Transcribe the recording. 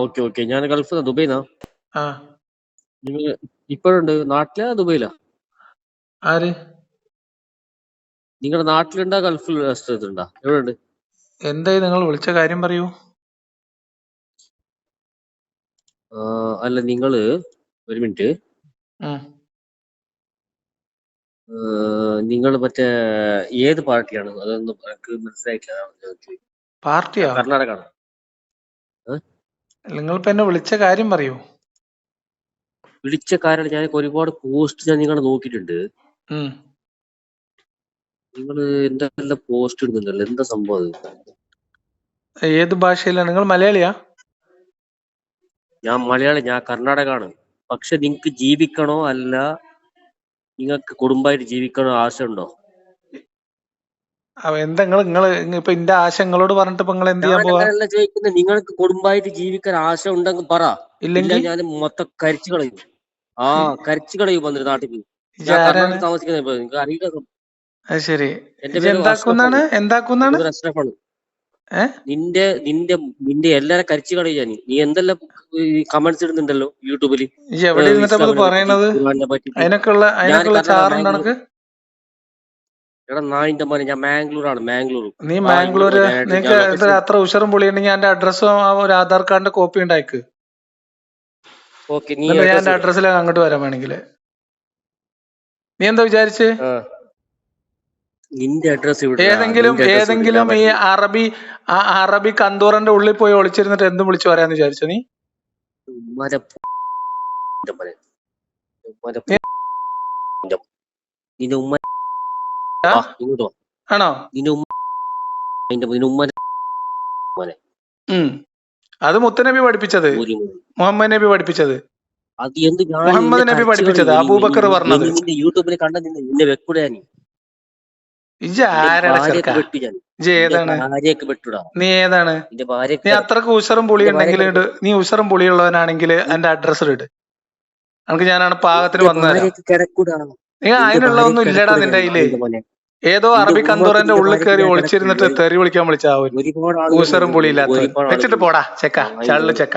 Okay okay ഞാൻ ഗൾഫിൽ ദുബൈന്നാ ആ. നിങ്ങൾ ഇപ്പോഴുണ്ട് നാട്ടിലാ ദുബൈയിലാ? ആര്? നിങ്ങളുടെ നാട്ടിലുണ്ടാ ഗൾഫിൽ സ്ഥലത്തുണ്ടാ? എവിടെ ഉണ്ട് എന്തായി നിങ്ങൾ വിളിച്ച കാര്യം പറയൂ. അല്ല നിങ്ങൾ ഒരു മിനിറ്റ്. നിങ്ങൾ മറ്റേ ഏത് പാർട്ടിയാണ്? അതൊന്നും എനിക്ക് മനസ്സിലായിട്ടില്ല. പാർട്ടിയോ? കർണാടക ആണ് നിങ്ങളിപ്പോ എന്നെ വിളിച്ച കാര്യം പറയൂ. വിളിച്ച കാരണം ഞാൻ ഒരുപാട് പോസ്റ്റ് ഞാൻ നിങ്ങളെ നോക്കിയിട്ടുണ്ട്. നിങ്ങൾ എന്തെല്ലാം പോസ്റ്റ് ഇടുന്നുണ്ടല്ലോ? എന്താ സംഭവം അത്? ഏത് ഭാഷയിലാണ് നിങ്ങൾ മലയാളിയാ? ഞാൻ മലയാളി ഞാൻ കർണാടക ആണ് പക്ഷെ നിങ്ങക്ക് ജീവിക്കണോ അല്ല നിങ്ങൾക്ക് കുടുംബമായിട്ട് ജീവിക്കണോ ആശയുണ്ടോ എന്താ നിങ്ങൾ നിങ്ങൾ ഇപ്പൊ എന്റെ ആശ നിങ്ങളോട് പറഞ്ഞിട്ട് ഇപ്പൊ നിങ്ങൾ എന്ത് ചെയ്യാൻ പോവാ? ഞാനല്ല ചോദിക്കുന്നത് നിങ്ങൾക്ക് കുടുംബമായിട്ട് ജീവിക്കാൻ ആശ ഉണ്ടെങ്കിൽ പറ. ഇല്ലെങ്കിൽ ഞാൻ മൊത്തം കരിച്ചു കളയും. ആ കരിച്ചു കളയും വന്നിട്ട് നാട്ടിൽ താമസിക്കുന്നത് ഇപ്പൊ. നിങ്ങൾക്ക് അറിയില്ല ശരി. എന്താക്കുന്നാണ്? എന്താക്കുന്നാണ്? അഷ്റഫാണ്. നിന്റെ നിന്റെ നിന്റെ എല്ലാരെ കരിച്ചു കളയും ഞാൻ നീ എന്തെല്ലാം കമന്റ്സ് ഇടുന്നുണ്ടല്ലോ യൂട്യൂബിൽ എവിടെ ഇരുന്നിട്ടാ പറയണത്? അതിനൊക്കെയുള്ള അതിനൊക്കെയുള്ള ചാറുണ്ട് എടാ നായിന്റെ മോനെ ഞാൻ മാംഗ്ലൂരാണ് മാംഗ്ലൂർ. നീ മാംഗ്ലൂര് നിനക്ക് അത്ര ഉഷറും പൊളിയുണ്ടെങ്കിൽ എന്റെ അഡ്രസ്സും ആ ഒരു ആധാർ കാർഡിന്റെ കോപ്പി ഉണ്ടായിക്ക് ഓക്കെ നീ എന്റെ. അഡ്രസ്സിൽ അങ്ങോട്ട് വരാൻ വേണമെങ്കിൽ. നീ എന്താ വിചാരിച്ച്? നിന്റെ അഡ്രസ് ഇവിടെ ഏതെങ്കിലും ഏതെങ്കിലും ഈ അറബി ആ അറബി കന്തൂറന്റെ ഉള്ളിൽ പോയി ഒളിച്ചിരുന്നിട്ട് എന്തും വിളിച്ചു പറയാന്ന് വിചാരിച്ചു നീ? നിന്റെ ഉമ്മ ഇങ്ങോട്ട്. ആണോ? നിന്റെ ഉമ്മ നിന്റെ ഉമ്മ അത് മുത്തനബി പഠിപ്പിച്ചത്? മുഹമ്മദ് നബി പഠിപ്പിച്ചത്? അത് എന്ത് മുഹമ്മദ് നബി പഠിപ്പിച്ചത്, അബൂബക്കർ പറഞ്ഞത്. നിന്റെ യൂട്യൂബിൽ കണ്ട നിന്നെ നിന്നെ വെക്കൂടാ നീ ഏതാണ്? നീ അത്രയ്ക്ക് ഉഷറും പുളി ഉണ്ടെങ്കിൽ നീ ഉഷറും പുളിയുള്ളവനാണെങ്കിൽ എന്റെ അഡ്രസ് ഇട്. എനിക്ക് ഞാനാണ് പാകത്തിന് വന്നത് നീ അതിനുള്ള ഒന്നും ഇല്ലടാ നിന്റെ കയ്യിൽ. ഏതോ അറബി കന്തൂറന്റെ ഉള്ളിൽ കയറി ഒളിച്ചിരുന്നിട്ട് തെറി വിളിക്കാൻ വിളിച്ചാ ഒരു ഊസറും പുളിയില്ലാത്ത വെച്ചിട്ട് പോടാ ചെക്ക ചള്ളു ചെക്ക.